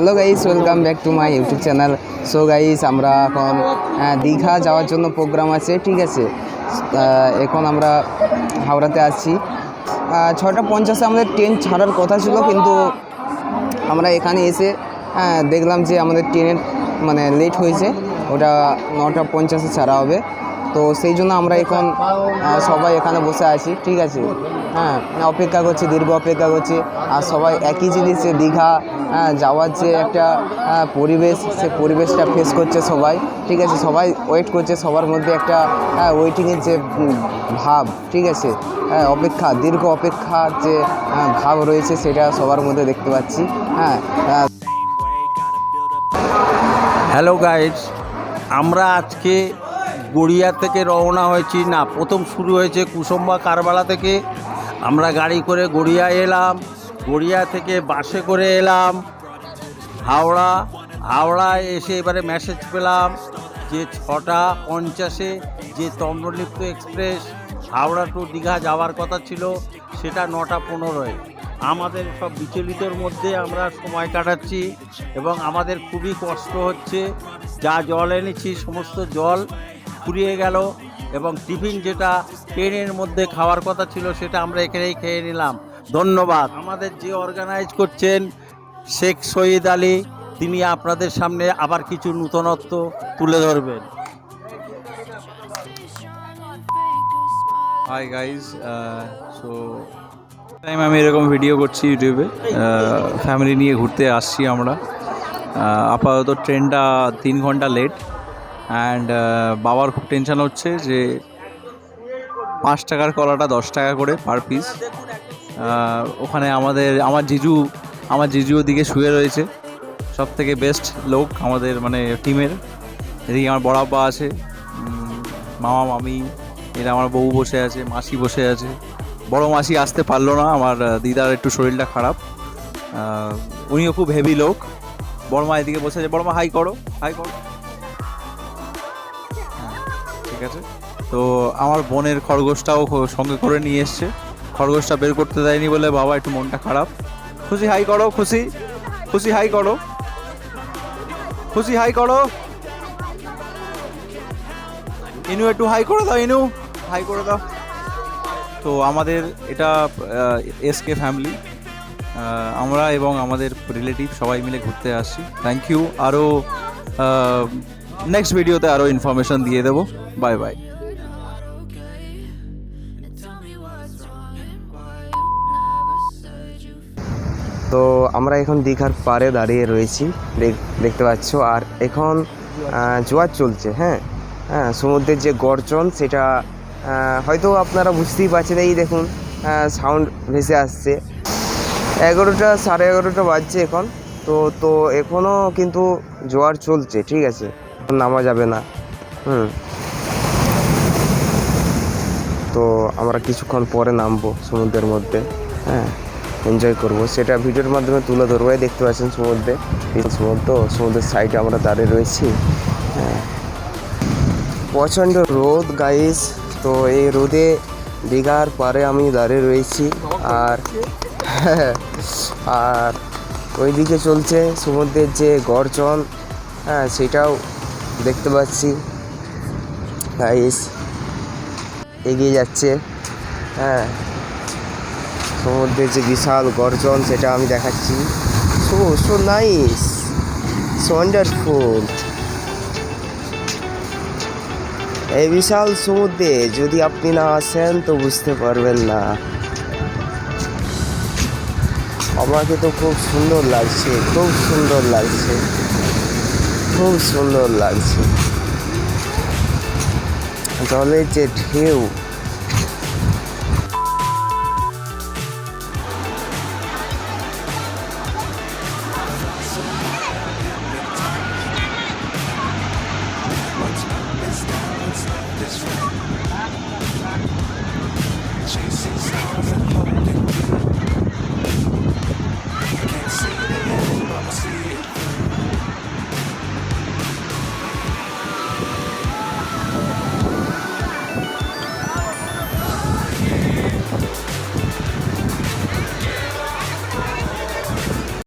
Hello guys welcome back to my YouTube channel so guys আমরা এখন দীঘা যাওয়ার জন্য প্রোগ্রাম আছে, ঠিক আছে? এখন আমরা হাওড়াতে আছি। ছটা পঞ্চাশে আমাদের ট্রেন ছাড়ার কথা ছিল, কিন্তু আমরা এখানে এসে দেখলাম যে আমাদের ট্রেনের মানে লেট হয়েছে। ওটা নটা পঞ্চাশে ছাড়া হবে। তো সেই জন্য আমরা এখন সবাই এখানে বসে আছি ঠিক আছে? হ্যাঁ অপেক্ষা করছি দীর্ঘ অপেক্ষা করছি। আর সবাই একই জিনিস যে দীঘা হ্যাঁ, যাওয়ার যে একটা আহ, পরিবেশ সে পরিবেশটা ফেস করছে সবাই ঠিক আছে? সবাই ওয়েট করছে সবার মধ্যে একটা হ্যাঁ ওয়েটিংয়ের যে ভাব ঠিক আছে? হ্যাঁ অপেক্ষা দীর্ঘ অপেক্ষার যে ভাব রয়েছে সেটা সবার মধ্যে দেখতে পাচ্ছি হ্যাঁ হ্যালো গাইডস আমরা আজকে গড়িয়া থেকে রওনা হয়েছি। না, প্রথম শুরু হয়েছে কুসুম্বা কারবালা থেকে। আমরা গাড়ি করে গড়িয়া এলাম। গড়িয়া থেকে বাসে করে এলাম। হাওড়া, হাওড়ায় এসে এবারে মেসেজ পেলাম যে ছটা পঞ্চাশে যে তম্রলিপ্ত এক্সপ্রেস হাওড়া টু দীঘা যাওয়ার কথা ছিল, সেটা নটা পনেরোয়। আমাদের সব বিচলিতর মধ্যে আমরা সময় কাটাচ্ছি এবং আমাদের খুবই কষ্ট হচ্ছে। যা জল এনেছি, সমস্ত জল ফুরিয়ে গেল এবং টিফিন যেটা ট্রেনের মধ্যে খাওয়ার কথা ছিল সেটা আমরা এখানেই খেয়ে নিলাম। ধন্যবাদ। আমাদের যে অর্গানাইজ করছেন শেখ শহীদ আলী, তিনি আপনাদের সামনে আবার কিছু নূতনত্ব তুলে ধরবেন। হাই গাইজ সো টাইম আমি এরকম ভিডিও করছি ইউটিউবে ফ্যামিলি নিয়ে ঘুরতে আসছি আমরা। আপাতত ট্রেনটা তিন ঘণ্টা লেট অ্যান্ড বাবার খুব টেনশন হচ্ছে যে পাঁচ টাকার কলাটা দশ টাকা করে পার পিস ওখানে আমাদের, আমার জিজু আমার জিজু ওদিকে শুয়ে রয়েছে। সব থেকে বেস্ট লোক আমাদের মানে টিমের এদিকে আমার বড় আব্বা আছে মামা, মামি, এরা আমার বউ বসে আছে, মাসি বসে আছে। বড় মাসি আসতে পারল না আমার দিদার একটু শরীরটা খারাপ। উনিও খুব হেভি লোক। বড় মা এদিকে বসে আছে বড় মা হাই করো হাই করো। হ্যাঁ, ঠিক আছে। তো আমার বোনের খরগোশটাও সঙ্গে করে নিয়ে এসছে। খরগোশটা বের করতে দেয়নি বলে বাবা একটু মনটা খারাপ। খুশি হাই করো খুশি। খুশি হাই করো। খুশি হাই করো। ইনু একটু হাই করে দাও ইনু। হাই করে দাও। তো আমাদের এটা এসকে ফ্যামিলি আমরা এবং আমাদের রিলেটিভ সবাই মিলে ঘুরতে আসছি। থ্যাংক ইউ আরও নেক্সট ভিডিওতে আরও ইনফরমেশন দিয়ে দেবো। বাই বাই তো আমরা এখন দীঘার পাড়ে দাঁড়িয়ে রয়েছি। দেখ- দেখতে পাচ্ছ, আর এখন জোয়ার চলছে হ্যাঁ? হ্যাঁ সমুদ্রের যে গর্জন, সেটা হয়তো আপনারা বুঝতেই পারছেন, এই দেখুন সাউন্ড ভেসে আসছে। এগারোটা, সাড়ে এগারোটা বাজছে এখন, তো তো এখনও কিন্তু জোয়ার চলছে, ঠিক আছে? নামা যাবে না, হুম। তো আমরা কিছুক্ষণ পরে নামবো সমুদ্রের মধ্যে হ্যাঁ এনজয় করব। সেটা ভিডিওর মাধ্যমে তুলে ধরবো দেখতে পাচ্ছেন সমুদ্রে। সমুদ্র সমুদ্রের সাইডে আমরা দাঁড়িয়ে রয়েছি হ্যাঁ। প্রচণ্ড রোদ গাইস তো এই রোদে দীঘার পারে আমি দাঁড়িয়ে রয়েছি আর আর ওইদিকে চলছে সমুদ্রের যে গর্জন হ্যাঁ সেটাও দেখতে পাচ্ছি। গাইস এগিয়ে যাচ্ছে হ্যাঁ। সমুদ্রের যে বিশাল গর্জন, সেটা আমি দেখাচ্ছি। সো সো নাইস ওয়ান্ডারফুল এই বিশাল সমুদ্রে যদি আপনি না আসেন তো বুঝতে পারবেন না। আমাকে তো খুব সুন্দর লাগছে, খুব সুন্দর লাগছে, খুব সুন্দর লাগছে। জলের যে ঢেউ